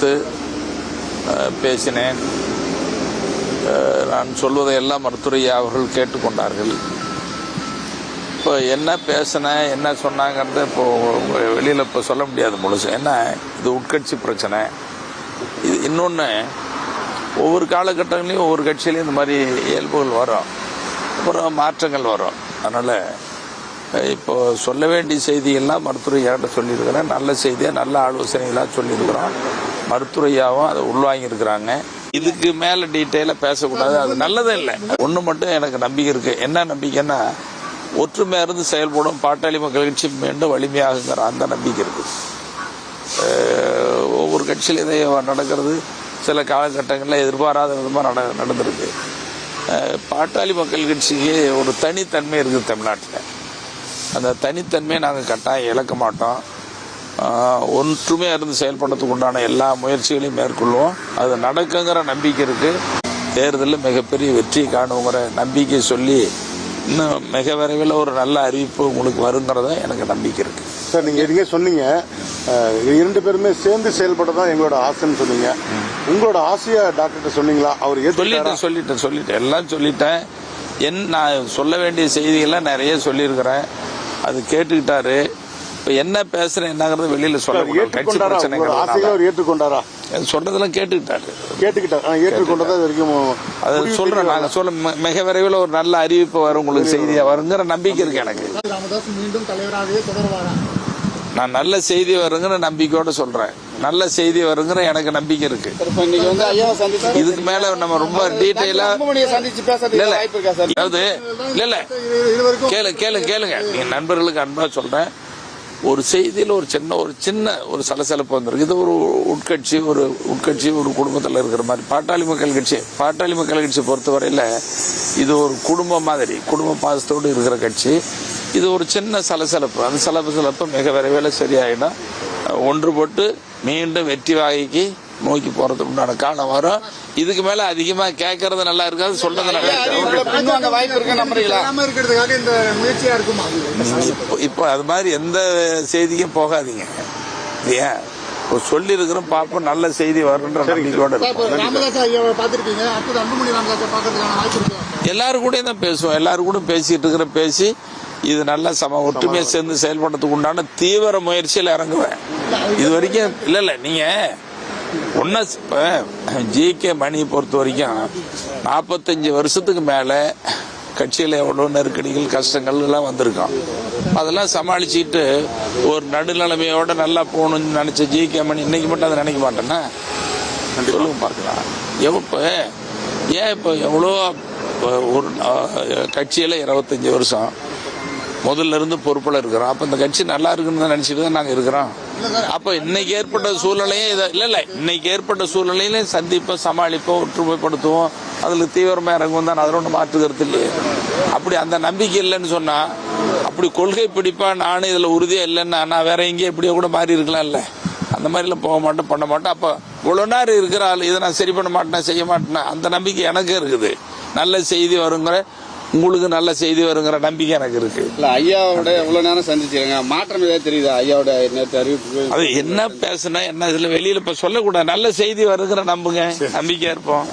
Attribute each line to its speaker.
Speaker 1: கொடுத்து பேசினேன். நான் சொல்வதை எல்லாம் மருத்துவரையை அவர்கள் கேட்டுக்கொண்டார்கள். இப்போ என்ன பேசினேன் என்ன சொன்னாங்கன்றது இப்போ வெளியில் இப்போ சொல்ல முடியாது முழுசு. என்ன இது உட்கட்சி பிரச்சனை. இது இன்னொன்று ஒவ்வொரு காலகட்டங்களையும் ஒவ்வொரு கட்சியிலையும் இந்த மாதிரி இயல்புகள் வரும். அப்புறம் மாற்றங்கள் வரும். அதனால் இப்போ சொல்ல வேண்டிய செய்தியெல்லாம் மருத்துவரையாட்ட சொல்லியிருக்கிறேன். நல்ல செய்தியாக நல்ல ஆலோசனைகளாக சொல்லியிருக்கிறோம். மருத்துவரையாவும் அதை உள்வாங்கியிருக்கிறாங்க. இதுக்கு மேலே டீட்டெயிலாக பேசக்கூடாது. அது நல்லதே இல்லை. ஒன்று மட்டும் எனக்கு நம்பிக்கை இருக்குது என்ன நம்பிக்கைன்னா ஒற்றுமையாக இருந்து செயல்படும் பாட்டாளி மக்கள் கட்சி மீண்டும் வலிமையாகுங்கிற அந்த நம்பிக்கை இருக்குது ஒவ்வொரு கட்சியில் நடக்கிறது. சில காலகட்டங்களில் எதிர்பாராத விதமாக நட நடந்திருக்கு. பாட்டாளி மக்கள் கட்சிக்கு ஒரு தனித்தன்மை இருக்குது தமிழ்நாட்டில். அந்த தனித்தன்மையை நாங்கள் கட்டாயம் இழக்க மாட்டோம். ஒற்றுமையாக இருந்து செயல்படுறதுக்கு உண்டான எல்லா முயற்சிகளையும் மேற்கொள்வோம். அது நடக்குங்கிற நம்பிக்கை இருக்குது தேர்தலில் மிகப்பெரிய வெற்றி காணுங்கிற நம்பிக்கை சொல்லி இன்னும் மிக விரைவில் ஒரு நல்ல அறிவிப்பு உங்களுக்கு வருங்கிறத எனக்கு நம்பிக்கை இருக்குது
Speaker 2: சார் நீங்க நீங்க சொன்னீங்க. இரண்டு பேருமே சேர்ந்து செயல்பட தான் எங்களோட ஆசைன்னு சொன்னீங்க. உங்களோட ஆசையா டாக்டர்கிட்ட சொன்னீங்களா? அவர்
Speaker 1: சொல்லிட்டேன் சொல்லிட்டேன் சொல்லிட்டேன். எல்லாம் சொல்லிட்டேன். என் நான் சொல்ல வேண்டிய செய்திகள்லாம் நிறைய சொல்லியிருக்கிறேன். அது கேட்டுக்கிட்டாரு. இப்போ என்ன பேசுறேன் என்னங்கிறது வெளியில சொல்ல கட்சி பிரச்சனைகள்
Speaker 2: அவர் ஏற்றுக்கொண்டாரா?
Speaker 1: சொல்றதெல்லாம் கேட்டுக்கிட்டாரு.
Speaker 2: கேட்டுக்கிட்டார். ஏற்றுக்கொண்டதா வரைக்கும்
Speaker 1: அது சொல்றேன்
Speaker 2: தெரியல.
Speaker 1: நாங்க சொல்ல மிக விரைவில் ஒரு நல்ல அறிவிப்பு வரும் உங்களுக்கு செய்தியா வருங்கிற நம்பிக்கை இருக்கு எனக்கு.
Speaker 3: ராமதாஸ் மீண்டும் தலைவராகவே தொடர்வாரா?
Speaker 1: நான் நல்ல செய்தி வருங்கிற நம்பிக்கையோட சொல்றேன். நல்ல செய்தி வருங்கிற எனக்கு நம்பிக்கை இருக்கு. இதுக்கு மேல நம்ம ரொம்ப டீட்டெயிலா அதாவது இல்ல இல்ல. கேளு கேளு கேளுங்க. நீங்க நண்பர்களுக்கு அன்பா சொல்றேன். ஒரு செய்தியில் ஒரு சின்ன ஒரு சின்ன ஒரு சலசலப்பு வந்திருக்கு. இது ஒரு உட்கட்சி ஒரு உட்கட்சி ஒரு குடும்பத்தில் இருக்கிற மாதிரி. பாட்டாளி மக்கள் கட்சி பாட்டாளி மக்கள் கட்சி பொறுத்தவரையில் இது ஒரு குடும்பம் மாதிரி குடும்ப பாசத்தோடு இருக்கிற கட்சி. இது ஒரு சின்ன சலசலப்பு. அந்த சலசலப்பு மிக விரைவில் சரியாயிடும். ஒன்றுபட்டு மீண்டும் வெற்றி வாகைக்கு நோக்கி போறதுக்கு உண்டான காலம் வரும். இதுக்கு மேல அதிகமா கேட்கறது நல்லா இருக்காது சொல்றது நல்லா இருக்காது. இப்போ இப்போ அது மாதிரி எந்த செய்திக்கும் போகாதீங்க. இல்லையா? இப்போ சொல்லி இருக்கிறோம் பார்ப்போம் நல்ல செய்தி வருன்ற நம்பிக்கையோட எல்லாரும் கூட தான் பேசுவோம். எல்லாரும் கூட பேசிட்டு இருக்கிற பேசி இது நல்ல சம ஒற்றுமையை சேர்ந்து செயல்படுறதுக்கு உண்டான தீவிர முயற்சியில் இறங்குவேன். இது வரைக்கும் இல்ல இல்ல நீங்க ஒன்ன இப்ப ஜி கே மணி பொறுத்த வரைக்கும் நாற்பத்தஞ்சு வருஷத்துக்கு மேல கட்சியில் எவ்வளோ நெருக்கடிகள் கஷ்டங்கள் எல்லாம் வந்திருக்கோம். அதெல்லாம் சமாளிச்சுட்டு ஒரு நடுநிலைமையோட நல்லா போகணும்னு நினைச்ச ஜி கே மணி இன்னைக்கு மட்டும் அதை நினைக்க மாட்டேன்னா? சொல்லுங்க பார்க்கலாம். எவ்வளோ இப்போ ஏன் இப்போ எவ்வளோ ஒரு கட்சியில இருபத்தஞ்சி வருஷம் முதல்ல இருந்து பொறுப்பில் இருக்கிறோம். அப்போ இந்த கட்சி நல்லா இருக்குன்னு தான் நினச்சிட்டு தான் நாங்கள் இருக்கிறோம். அப்போ இன்னைக்கு ஏற்பட்ட சூழ்நிலையும் இதை இல்லை இல்லை. இன்னைக்கு ஏற்பட்ட சூழ்நிலையிலையும் சந்திப்போம் சமாளிப்போம் ஒற்றுமைப்படுத்துவோம். அதில் தீவிரமாக இறங்குவோம் தான் அதில் ஒன்றும் மாற்றுக்கிறது இல்லையே. அப்படி அந்த நம்பிக்கை இல்லைன்னு சொன்னால் அப்படி கொள்கை பிடிப்பா நானும் இதில் உறுதியாக இல்லைன்னா நான் வேற எங்கேயும் எப்படியோ கூட மாறி இருக்கலாம்ல. அந்த மாதிரிலாம் போக மாட்டேன் பண்ண மாட்டேன் அப்போ இவ்வளோ நேரம் இருக்கிற ஆள் இதை நான் சரி பண்ண மாட்டேன் செய்ய மாட்டேன். அந்த நம்பிக்கை எனக்கு இருக்குது. நல்ல செய்தி வருங்கிற உங்களுக்கு நல்ல செய்தி வருங்கிற நம்பிக்கை எனக்கு இருக்கு.
Speaker 4: இல்ல ஐயாவோட இவ்வளவு நேரம் சந்திச்சிருங்க. மாற்றம் ஏதாவது தெரியுதா? ஐயாவோட நேற்று அறிவிப்பு
Speaker 1: அது என்ன பேசுனா என்ன இதுல வெளியில இப்ப சொல்லக்கூடாது. நல்ல செய்தி வருங்கிற நம்புங்க. நம்பிக்கையா இருப்போம்.